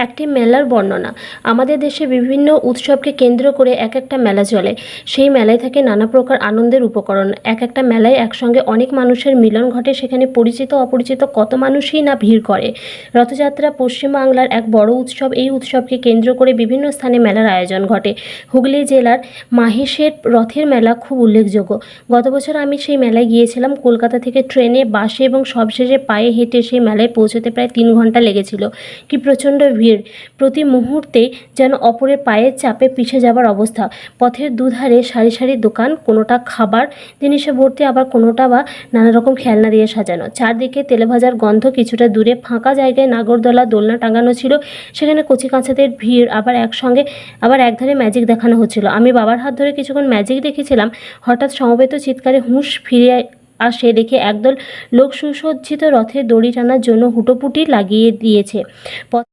একটি মেলার বর্ণনা। আমাদের দেশে বিভিন্ন উৎসবকে কেন্দ্র করে এক একটা মেলা চলে। সেই মেলায় থাকে নানা প্রকার আনন্দের উপকরণ। এক একটা মেলায় একসঙ্গে অনেক মানুষের মিলন ঘটে। সেখানে পরিচিত, অপরিচিত কত মানুষই না ভিড় করে। রথযাত্রা পশ্চিমবাংলার এক বড় উৎসব। এই উৎসবকে কেন্দ্র করে বিভিন্ন স্থানে মেলার আয়োজন ঘটে। হুগলি জেলার মাহেশের রথের মেলা খুব উল্লেখযোগ্য। গত বছর আমি সেই মেলায় গিয়েছিলাম। কলকাতা থেকে ট্রেনে, বাসে এবং সবশেষে পায়ে হেঁটে সেই মেলায় পৌঁছতে প্রায় তিন ঘণ্টা লেগেছিল। কি প্রচণ্ড ভিড়! প্রতি মুহূর্তে যেন অপরের পায়ের চাপে পিছে যাবার অবস্থা। পথের দুধারে সারি সারি দোকান, কোনোটা খাবার, জিনিসে ভর্তি, আবার কোনোটা বা নানা রকম খেলনা দিয়ে সাজানো। চারদিকে তেলেভাজার গন্ধ কিছুটা দূরে, ফাঁকা জায়গায় নাগরদোলা দোলনা টাঙানো ছিল। সেখানে কচি কাঁচাদের ভিড়, আবার একসঙ্গে, আবার একধারে ম্যাজিক দেখানো হচ্ছিল। আমি বাবার হাত ধরে কিছুক্ষণ ম্যাজিক দেখেছিলাম। হঠাৎ সমবেত চিৎকারে হুঁশ ফিরে আসে দেখে একদল লোক সুসজ্জিত রথের দড়ি টানার জন্য হুটোপুটি লাগিয়ে দিয়েছে।